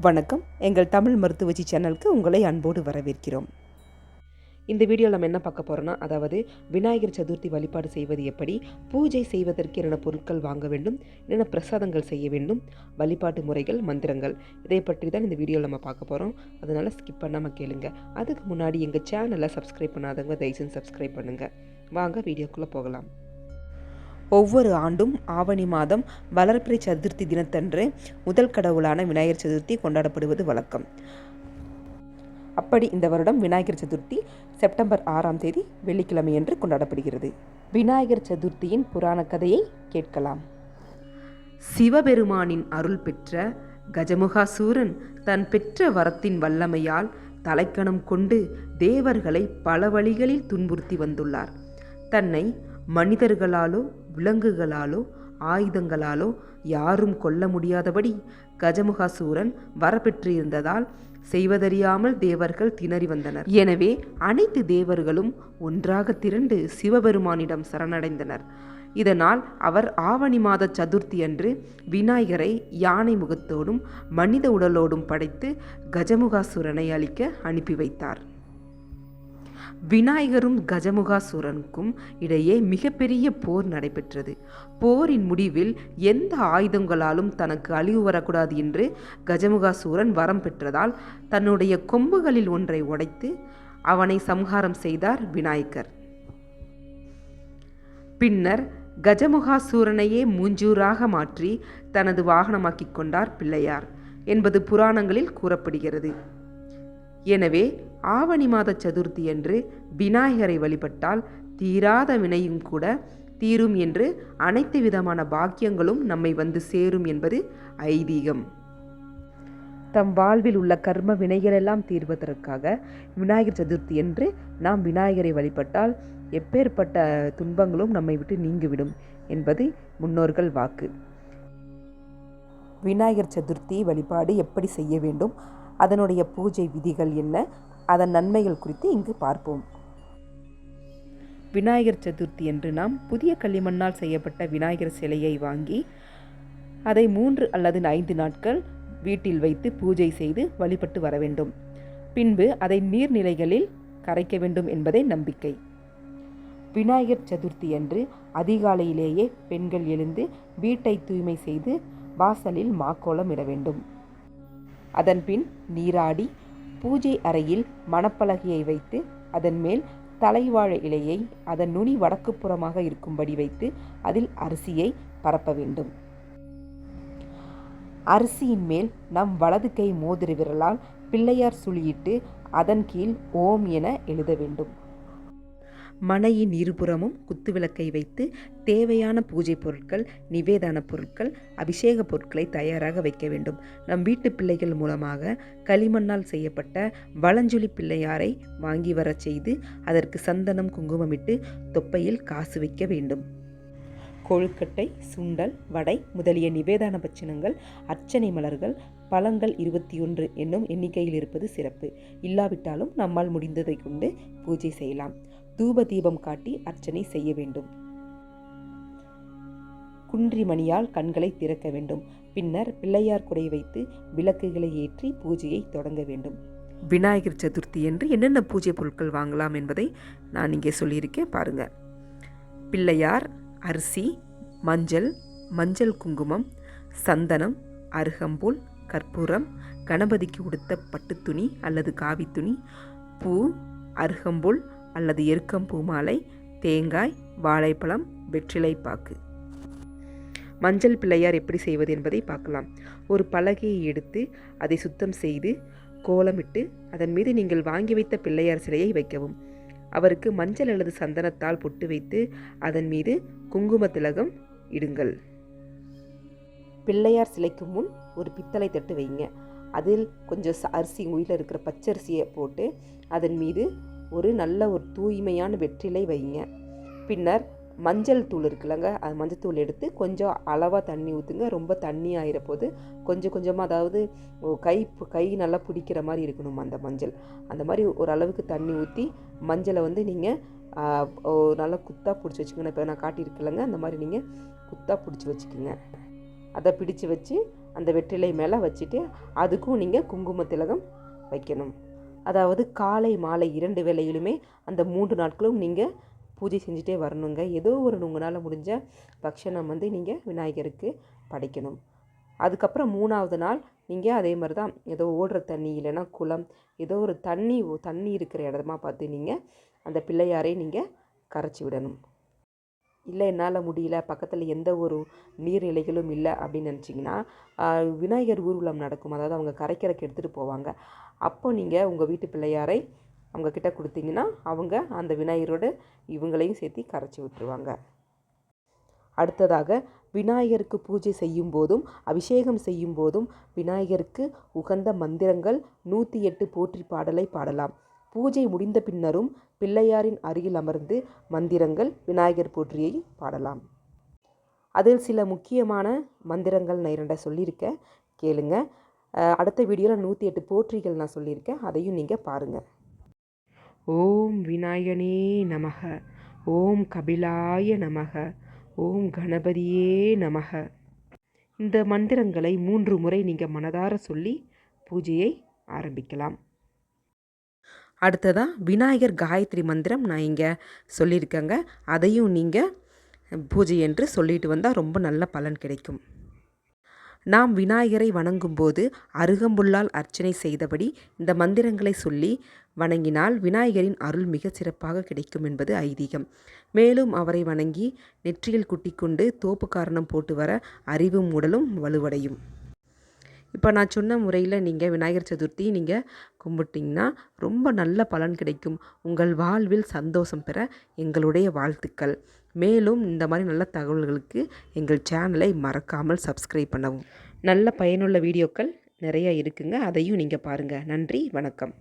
வணக்கம். எங்கள் தமிழ் மருத்துவச்சி சேனலுக்கு உங்களை அன்போடு வரவேற்கிறோம். இந்த வீடியோவில் நம்ம என்ன பார்க்க போகிறோன்னா அதாவது விநாயகர் சதுர்த்தி வழிபாடு செய்வது எப்படி பூஜை செய்வதற்கு என்னென்ன பொருட்கள் வாங்க வேண்டும் என்னென்ன பிரசாதங்கள் செய்ய வேண்டும் வழிபாட்டு முறைகள் மந்திரங்கள் இதை பற்றி தான் இந்த வீடியோவில் நம்ம பார்க்க போகிறோம் அதனால் ஸ்கிப் பண்ணாமல் கேளுங்க. அதுக்கு முன்னாடி எங்கள் சேனலை சப்ஸ்கிரைப் பண்ணாதவங்க தயவுசெய்து சப்ஸ்கிரைப் பண்ணுங்கள் வாங்க வீடியோக்குள்ளே போகலாம். ஒவ்வொரு ஆண்டும் ஆவணி மாதம் வளர்பிறை சதுர்த்தி தினத்தன்று முதல் கடவுளான விநாயகர் சதுர்த்தி கொண்டாடப்படுவது வழக்கம். அப்படி இந்த வருடம் விநாயகர் சதுர்த்தி செப்டம்பர் ஆறாம் தேதி வெள்ளிக்கிழமையன்று கொண்டாடப்படுகிறது. விநாயகர் சதுர்த்தியின் புராண கதையை கேட்கலாம். சிவபெருமானின் அருள் பெற்ற கஜமுகாசூரன் தன் பெற்ற வரத்தின் வல்லமையால் தலைக்கணம் கொண்டு தேவர்களை பல வழிகளில் துன்புறுத்தி வந்துள்ளார். தன்னை மனிதர்களாலோ விலங்குகளாலோ ஆயுதங்களாலோ யாரும் கொல்ல முடியாதபடி கஜமுகாசூரன் வரப்பெற்றிருந்ததால் செய்வதறியாமல் தேவர்கள் திணறி வந்தனர். எனவே அனைத்து தேவர்களும் ஒன்றாக திரண்டு சிவபெருமானிடம் சரணடைந்தனர். இதனால் அவர் ஆவணி மாத சதுர்த்தி அன்று விநாயகரை யானை முகத்தோடும் மனித உடலோடும் படைத்து கஜமுகாசுரனை அழிக்க அனுப்பி வைத்தார். விநாயகரும் கஜமுகாசுரனுக்கும் இடையே மிகப்பெரிய போர் நடைபெற்றது. போரின் முடிவில் எந்த ஆயுதங்களாலும் தனக்கு அழிவு வரக்கூடாது என்று கஜமுகாசூரன் வரம் பெற்றதால் தன்னுடைய கொம்புகளில் ஒன்றை உடைத்து அவனை சம்ஹாரம் செய்தார் விநாயகர். பின்னர் கஜமுகாசூரனையே மூஞ்சூராக மாற்றி தனது வாகனமாக்கிக் கொண்டார் பிள்ளையார் என்பது புராணங்களில் கூறப்படுகிறது. எனவே ஆவணி மாத சதுர்த்தி அன்று விநாயகரை வழிபட்டால் தீராத வினையும் கூட தீரும் என்று அனைத்து விதமான பாக்கியங்களும் நம்மை வந்து சேரும் என்பது ஐதீகம். தம் வாழ்வில் உள்ள கர்ம வினைகளெல்லாம் தீர்வதற்காக விநாயகர் சதுர்த்தி என்று நாம் விநாயகரை வழிபட்டால் எப்பேற்பட்ட துன்பங்களும் நம்மை விட்டு நீங்கிவிடும் என்பது முன்னோர்கள் வாக்கு. விநாயகர் சதுர்த்தி வழிபாடு எப்படி செய்ய வேண்டும்? அதனுடைய பூஜை விதிகள் என்ன? அதன் நன்மைகள் குறித்து இங்கு பார்ப்போம். விநாயகர் சதுர்த்தி என்று நாம் புதிய களிமண்ணால் செய்யப்பட்ட விநாயகர் சிலையை வாங்கி அதை மூன்று அல்லது ஐந்து நாட்கள் வீட்டில் வைத்து பூஜை செய்து வழிபட்டு வர வேண்டும். பின்பு அதை நீர்நிலைகளில் கரைக்க வேண்டும் என்பதே நம்பிக்கை. விநாயகர் சதுர்த்தி அன்று அதிகாலையிலேயே பெண்கள் எழுந்து வீட்டை தூய்மை செய்து வாசலில் மாக்கோலம் இட வேண்டும். அதன்பின் நீராடி பூஜை அறையில் மணப்பலகையை வைத்து அதன் மேல் தலைவாழை இலையை அதன் நுனி வடக்கு புறமாக இருக்கும்படி வைத்து அதில் அரிசியை பரப்ப வேண்டும். அரிசியின் மேல் நம் வலது கை மோதிர விரலால் பிள்ளையார் சுழியிட்டு அதன் கீழ் ஓம் என எழுத வேண்டும். மனையின் இருபுறமும் குத்துவிளக்கை வைத்து தேவையான பூஜை பொருட்கள் நிவேதான பொருட்கள் அபிஷேக பொருட்களை தயாராக வைக்க வேண்டும். நம் வீட்டு பிள்ளைகள் மூலமாக களிமண்ணால் செய்யப்பட்ட வளஞ்சொலி பிள்ளையாரை வாங்கி வரச் செய்து அதற்கு சந்தனம் குங்குமமிட்டு தொப்பையில் காசு வைக்க வேண்டும். கொழுக்கட்டை சுண்டல் வடை முதலிய நிவேதான பட்சணங்கள் அர்ச்சனை மலர்கள் பழங்கள் இருபத்தி ஒன்று என்னும் எண்ணிக்கையில் இருப்பது சிறப்பு. இல்லாவிட்டாலும் நம்மால் முடிந்ததை கொண்டு பூஜை செய்யலாம். தூப தீபம் காட்டி அர்ச்சனை செய்ய வேண்டும். குன்றிமணியால் கண்களை திறக்க வேண்டும். பின்னர் பிள்ளையார் குடை வைத்து விளக்குகளை ஏற்றி பூஜையை தொடங்க வேண்டும். விநாயகர் சதுர்த்தி என்று என்னென்ன பூஜை பொருட்கள் வாங்கலாம் என்பதை நான் இங்கே சொல்லியிருக்கேன். பாருங்க. பிள்ளையார் அரிசி மஞ்சள் மஞ்சள் குங்குமம் சந்தனம் அருகம்புல் கற்பூரம் கணபதிக்கு உடுத்த பட்டுத்துணி அல்லது காவித்துணி பூ அருகம்புல் அல்லது எருக்கம் பூமாலை தேங்காய் வாழைப்பழம் வெற்றிலை பாக்கு. மஞ்சள் பிள்ளையார் எப்படி செய்வது என்பதை பார்க்கலாம். ஒரு பலகையை எடுத்து அதை சுத்தம் செய்து கோலமிட்டு அதன் மீது நீங்கள் வாங்கி வைத்த பிள்ளையார் சிலையை வைக்கவும். அவருக்கு மஞ்சள் அல்லது சந்தனத்தால் பொட்டு வைத்து அதன் மீது குங்கும திலகம் இடுங்கள். பிள்ளையார் சிலைக்கு முன் ஒரு பித்தளை தட்டு வைங்க. அதில் கொஞ்சம் அரிசி உயிரில் இருக்கிற பச்சரிசியை போட்டு அதன் மீது ஒரு நல்ல ஒரு தூய்மையான வெற்றிலை வைங்க. பின்னர் மஞ்சள் தூள் இருக்குல்லங்க அது மஞ்சள் தூள் எடுத்து கொஞ்சம் அளவாக தண்ணி ஊற்றுங்க ரொம்ப தண்ணி ஆகிற போது கொஞ்சம் கொஞ்சமாக அதாவது கை கை நல்லா பிடிக்கிற மாதிரி இருக்கணும் அந்த மஞ்சள். அந்த மாதிரி ஒரு அளவுக்கு தண்ணி ஊற்றி மஞ்சளை வந்து நீங்கள் நல்லா குத்தாக பிடிச்சி வச்சுக்கணும் இப்போ நான் காட்டியிருக்கலங்க அந்த மாதிரி நீங்கள் குத்தாக பிடிச்சி வச்சுக்கோங்க. அதை பிடிச்சு வச்சு அந்த வெற்றிலை மேலே வச்சுட்டு அதுக்கும் நீங்கள் குங்கும திலகம் வைக்கணும். அதாவது காலை மாலை இரண்டு வேளையிலுமே அந்த மூன்று நாட்களும் நீங்கள் பூஜை செஞ்சுட்டே வரணுங்க. ஏதோ ஒரு உங்களால் முடிஞ்ச பக்ஷணம் வந்து நீங்கள் விநாயகருக்கு படைக்கணும். அதுக்கப்புறம் மூணாவது நாள் நீங்கள் அதே மாதிரி தான் ஏதோ ஓடுற தண்ணி இல்லைன்னா குளம் ஏதோ ஒரு தண்ணி தண்ணி இருக்கிற இடமா பார்த்து நீங்கள் அந்த பிள்ளையாரை நீங்கள் கரைச்சி விடணும். இல்லை என்னால் முடியல பக்கத்தில் எந்த ஒரு நீர்நிலைகளும் இல்லை அப்படின்னு நினச்சிங்கன்னா விநாயகர் ஊர்வலம் நடக்கும். அதாவது அவங்க கரைக்கிறக்கு எடுத்துகிட்டு போவாங்க. அப்போ நீங்கள் உங்கள் வீட்டு பிள்ளையாரை அவங்கக்கிட்ட கொடுத்தீங்கன்னா அவங்க அந்த விநாயகரோட இவங்களையும் சேர்த்து கரைச்சி விட்டுருவாங்க. அடுத்ததாக விநாயகருக்கு பூஜை செய்யும் போதும் அபிஷேகம் செய்யும் போதும் விநாயகருக்கு உகந்த மந்திரங்கள் நூற்றி எட்டு போற்றி பாடலை பாடலாம். பூஜை முடிந்த பின்னரும் பிள்ளையாரின் அருகில் அமர்ந்து மந்திரங்கள் விநாயகர் போற்றியை பாடலாம். அதில் சில முக்கியமான மந்திரங்கள் நான் இரண்ட சொல்லியிருக்கேன் கேளுங்க. அடுத்த வீடியோவில் நூற்றி எட்டு போற்றிகள் நான் சொல்லியிருக்கேன் அதையும் நீங்கள் பாருங்கள் ஓம் விநாயகனே நமக ஓம் கபிலாய நமக ஓம் கணபதியே நமக. இந்த மந்திரங்களை மூன்று முறை நீங்கள் மனதார சொல்லி பூஜையை ஆரம்பிக்கலாம். அடுத்ததாக விநாயகர் காயத்ரி மந்திரம் நான் இங்கே சொல்லியிருக்கேங்க. அதையும் நீங்கள் பூஜை என்று சொல்லிட்டு வந்தால் ரொம்ப நல்ல பலன் கிடைக்கும். நாம் விநாயகரை வணங்கும்போது அருகம்புல்லால் அர்ச்சனை செய்தபடி இந்த மந்திரங்களை சொல்லி வணங்கினால் விநாயகரின் அருள் மிக சிறப்பாக கிடைக்கும் என்பது ஐதீகம். மேலும் அவரை வணங்கி நெற்றியில் குட்டிக்கொண்டு தோப்பு காரணம் போட்டு வர அறிவும் உடலும் வலுவடையும். இப்போ நான் சொன்ன முறையில் நீங்கள் விநாயகர் சதுர்த்தி நீங்கள் கும்பிட்டிங்கன்னா ரொம்ப நல்ல பலன் கிடைக்கும். உங்கள் வாழ்வில் சந்தோஷம் பெற எங்களுடைய வாழ்த்துக்கள். மேலும் இந்த மாதிரி நல்ல தகவல்களுக்கு எங்கள் சேனலை மறக்காமல் சப்ஸ்கிரைப் பண்ணவும். நல்ல பயனுள்ள வீடியோக்கள் நிறைய இருக்குங்க. அதையும் நீங்கள் பாருங்கள் நன்றி. வணக்கம்.